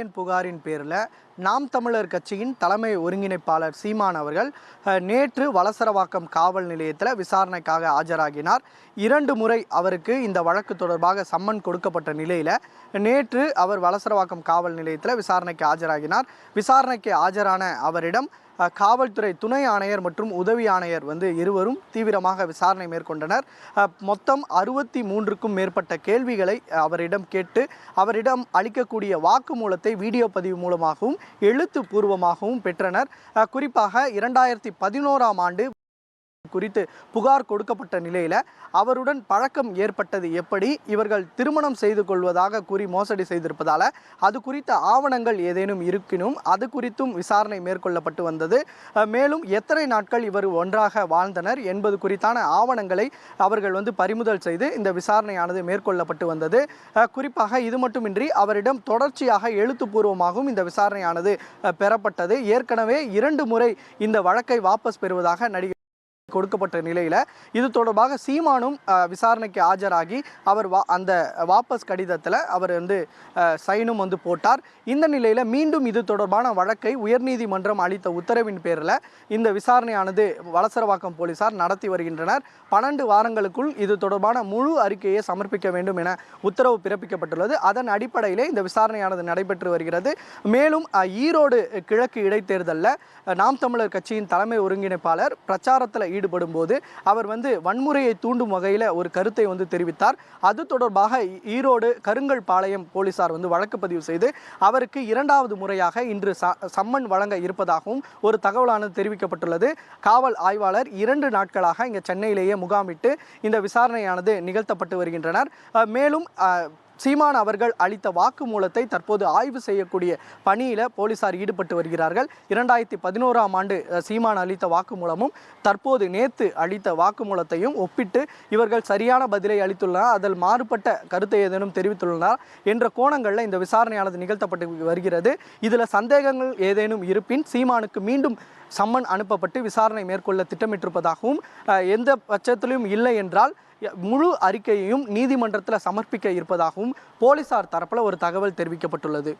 புகாரின் பேரில் நாம் தமிழர் கட்சியின் தலைமை ஒருங்கிணைப்பாளர் சீமான் அவர்கள் நேற்று வலசரவாக்கம் காவல் நிலையத்தில் விசாரணைக்காக ஆஜராகினார். இரண்டு முறை அவருக்கு இந்த வழக்கு தொடர்பாக சம்மன் கொடுக்கப்பட்ட நிலையில் நேற்று அவர் வலசரவாக்கம் காவல் நிலையத்தில் விசாரணைக்கு ஆஜராகினார். விசாரணைக்கு ஆஜரான அவரிடம் காவல்துறை துணை ஆணையர் மற்றும் உதவி ஆணையர் வந்து இருவரும் தீவிரமாக விசாரணை மேற்கொண்டனர். மொத்தம் அறுபத்தி மூன்றுக்கும் மேற்பட்ட கேள்விகளை அவரிடம் கேட்டு அவரிடம் அளிக்கக்கூடிய வாக்குமூலத்தை வீடியோ பதிவு மூலமாகவும் எழுத்து பூர்வமாகவும் பெற்றனர் குறிப்பாக இரண்டாயிரத்தி பதினோராம் ஆண்டு குறித்து புகார் கொடுக்கப்பட்ட நிலையில் அவருடன் பழக்கம் ஏற்பட்டது எப்படி இவர்கள் திருமணம் செய்து கொள்வதாக கூறி மோசடி செய்திருப்பதால் அது குறித்த ஆவணங்கள் ஏதேனும் இருக்கினும் அது குறித்தும் விசாரணை மேற்கொள்ளப்பட்டு வந்தது. மேலும் எத்தனை நாட்கள் இவர் ஒன்றாக வாழ்ந்தனர் என்பது குறித்தான ஆவணங்களை அவர்கள் வந்து பறிமுதல் செய்து இந்த விசாரணையானது மேற்கொள்ளப்பட்டு வந்தது. குறிப்பாக இது மட்டுமின்றி அவரிடம் தொடர்ச்சியாக எழுத்துப்பூர்வமாகவும் இந்த விசாரணையானது பெறப்பட்டது. ஏற்கனவே இரண்டு முறை இந்த வழக்கை வாபஸ் பெறுவதாக நடிகர் கொடுக்கப்பட்ட நிலையில் இது தொடர்பாக சீமானும் விசாரணைக்கு ஆஜராகி அவர் வா அந்த வாபஸ் கடிதத்தில் அவர் வந்து சைனும் வந்து போட்டார். இந்த நிலையில் மீண்டும் இது தொடர்பான வழக்கை உயர்நீதிமன்றம் அளித்த உத்தரவின் பேரில் இந்த விசாரணையானது வலசரவாக்கம் போலீசார் நடத்தி வருகின்றனர். பன்னெண்டு வாரங்களுக்குள் இது தொடர்பான முழு அறிக்கையை சமர்ப்பிக்க வேண்டும் என உத்தரவு பிறப்பிக்கப்பட்டுள்ளது. அதன் அடிப்படையிலே இந்த விசாரணையானது நடைபெற்று வருகிறது. மேலும் ஈரோடு கிழக்கு இடைத்தேர்தலில் நாம் தமிழர் கட்சியின் தலைமை ஒருங்கிணைப்பாளர் பிரச்சாரத்தில் ஈடுபடும் போது அவர் வந்து வன்முறையை தூண்டும் வகையில் ஒரு கருத்தை வந்து தெரிவித்தார். அது தொடர்பாக ஈரோடு கருங்கல் பாளையம் போலீசார் வந்து வழக்கு பதிவு செய்து அவருக்கு இரண்டாவது முறையாக இன்று சம்மன் வழங்க இருப்பதாகவும் ஒரு தகவலானது தெரிவிக்கப்பட்டுள்ளது. காவல் ஆய்வாளர் இரண்டு நாட்களாக இங்கே சென்னையிலேயே முகாமிட்டு இந்த விசாரணையானது நிகழ்த்தப்பட்டு வருகின்றனர். மேலும் சீமான் அவர்கள் அளித்த வாக்குமூலத்தை தற்போது ஆய்வு செய்யக்கூடிய பணியில் போலீசார் ஈடுபட்டு வருகிறார்கள். இரண்டாயிரத்தி பதினோராம் ஆண்டு சீமான் அளித்த வாக்குமூலமும் தற்போது நேத்து அளித்த வாக்குமூலத்தையும் ஒப்பிட்டு இவர்கள் சரியான பதிலை அளித்துள்ளனர். அதில் மாறுபட்ட கருத்தை ஏதேனும் தெரிவித்துள்ளனர் என்ற கோணங்களில் இந்த விசாரணையானது நிகழ்த்தப்பட்டு வருகிறது. இதில் சந்தேகங்கள் ஏதேனும் இருப்பின் சீமானுக்கு மீண்டும் சம்மன் அனுப்பப்பட்டு விசாரணை மேற்கொள்ள திட்டமிட்டிருப்பதாகவும் எந்த பட்சத்திலும் இல்லை என்றால் முழு அறிக்கையையும் நீதிமன்றத்தில் சமர்ப்பிக்க இருப்பதாகவும் போலீசார் தரப்பில் ஒரு தகவல் தெரிவிக்கப்பட்டுள்ளது.